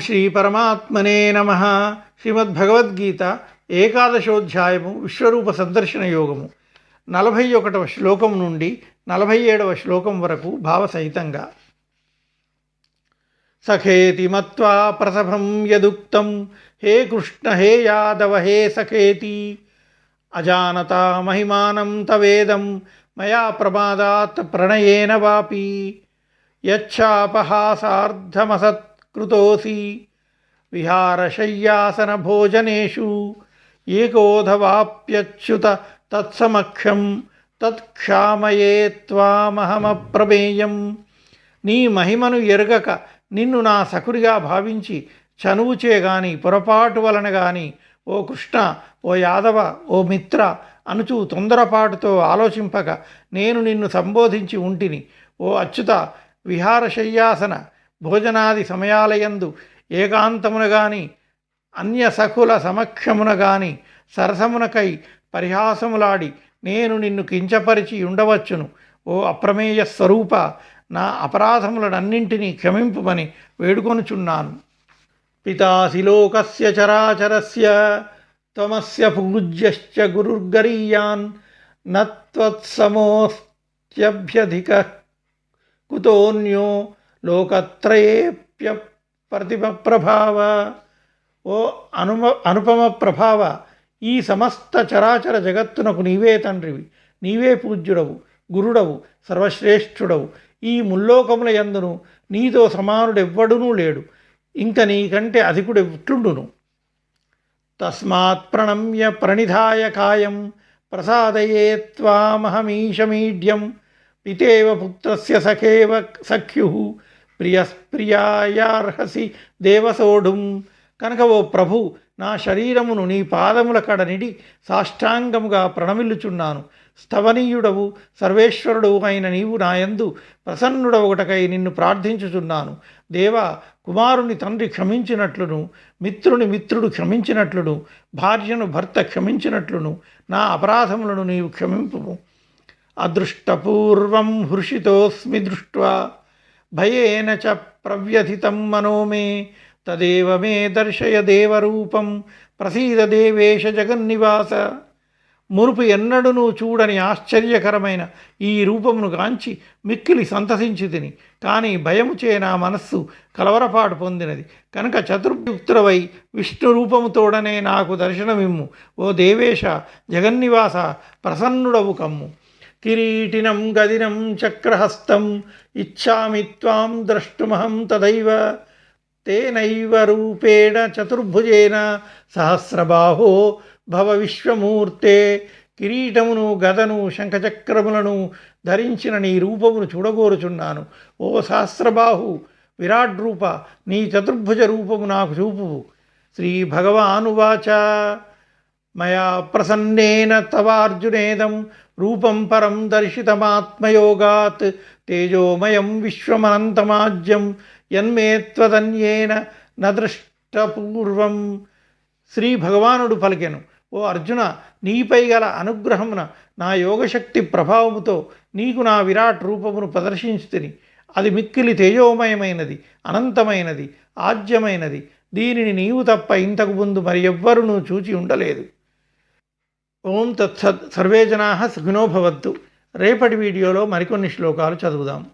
శ్రీ పరమాత్మనే నమ. శ్రీమద్భగవద్గీత ఏకాదశోధ్యాయము విశ్వరూప సందర్శన యోగము. నలభై ఒకటవ శ్లోకం నుండి నలభై ఏడవ శ్లోకం వరకు భావసహితంగా సఖేతి మత్వా ప్రసభం యదుక్తం. హే కృష్ణ హే యాదవ హే సఖేతి. అజానత మహిమానం తవేదం. మయా ప్రమాదాత్ ప్రణయేన వాపి. యచ్చాపహాసార్ధమసత్కృతోసి విహారశయ్యాసనభోజనేషు ఏకోధవాప్యచ్యుత తత్సమక్షం తత్క్షామయే త్వామహమప్రమేయం నీ మహిమను ఎరగక నిన్ను నా సకుడిగా భావించి చనువుచే గాని పొరపాటు వలన గాని ఓ కృష్ణ ఓ యాదవ ఓ మిత్ర అనుచు తొందరపాటుతో ఆలోచింపక నేను నిన్ను సంబోధించి ఉంటిని. ఓ అచ్యుత విహారశయ్యాసన భోజనాది సమయాలయందు ఏకాంతమున గాని అన్య సఖుల సమక్షమున గాని సరసమునకై పరిహాసములాడి నేను నిన్ను కించపరిచి ఉండవచ్చును. ఓ అప్రమేయ స్వరూప నా అపరాధములనన్నింటినీ క్షమింపుమని వేడుకొనుచున్నాను. పితాశిలోకస్య చరాచరస్య త్వమస్య పూజ్యశ్చ గురుర్గరీయాన్ నత్వత్సమోస్త్యభ్యధిక కుతోన్యో లోకత్రయేప్య ప్రతిమ ప్రభావ ఓ అనుమ అనుపమ ప్రభావ ఈ సమస్త చరాచర జగత్తునకు నీవే తండ్రివి. నీవే పూజ్యుడవు గురుడవు సర్వశ్రేష్ఠుడవు. ఈ ముల్లోకముల యందును నీతో సమానుడెవ్వడునూ లేడు. ఇంక నీకంటే అధికుడు ఎట్లుండును? తస్మాత్ ప్రణమ్య ప్రణిధాయ కాయం ప్రసాదయే త్వామహమీశమీడ్యం. పితేవ పుత్రస్య సఖేవ సఖ్యు. ప్రియస్ప్రియాయార్హసి దేవసోఢుం. కనుక ఓ ప్రభు నా శరీరమును నీ పాదముల కడనిడి సాష్టాంగముగా ప్రణమిల్లుచున్నాను. స్థవనీయుడవు సర్వేశ్వరుడు అయిన నీవు నాయందు ప్రసన్నుడవగటకై నిన్ను ప్రార్థించుచున్నాను. దేవ కుమారుని తండ్రి క్షమించినట్లును మిత్రుని మిత్రుడు క్షమించినట్లును భార్యను భర్త క్షమించినట్లును నా అపరాధములను నీవు క్షమింపు అదృష్టపూర్వం హృషితోస్మి దృష్ట్వా. భయేన చ ప్రవ్యథితం మనో మే తదేవ మే దర్శయ దేవరూపం ప్రసీద దేవేశ జగన్నివాస. మునుపు నువ్వు చూడని ఆశ్చర్యకరమైన ఈ రూపమును గాంచి మిక్కిలి సంతసించి తిని కానీ భయముచే నా మనస్సు కలవరపాటు పొందినది. కనుక చతుర్యుక్తుడవై విష్ణు రూపముతోడనే నాకు దర్శనమిమ్ము. ఓ దేవేశ జగన్నివాస ప్రసన్నుడవు కమ్ము. కిరీటినం గదినం చక్రహస్తం ఇచ్చామి త్వాం ద్రష్టుమహం తదైవ తేనైవ రూపేణ చతుర్భుజేన సహస్రబాహో భవ విశ్వమూర్తే కిరీటమును గదను శంఖచక్రములను ధరించిన నీ రూపమును చూడగోరుచున్నాను ఓ సహస్రబాహు విరాట్ రూప నీ చతుర్భుజ రూపము నాకు చూపువు శ్రీ భగవానువాచ మయా ప్రసన్నేన తవార్జునేదం రూపం పరం దర్శితమాత్మయోగాత్ తేజోమయం విశ్వమనంతమాజ్యం యన్మేత్వదన్యేన నదృష్టపూర్వం. శ్రీ భగవానుడు పలికెను ఓ అర్జున నీపై గల అనుగ్రహమున నా యోగశక్తి ప్రభావముతో నీకు నా విరాట్ రూపమును ప్రదర్శించుతిని. అది మిక్కిలి తేజోమయమైనది అనంతమైనది ఆజ్యమైనది. దీనిని నీవు తప్ప ఇంతకు ముందు మరి ఎవ్వరునూ చూచి ఉండలేదు. ఓం తత్సత్ సర్వే జనా సుఖినో భవత్తు. రేపటి వీడియోలో మరికొన్ని శ్లోకాలు చదువుదాం.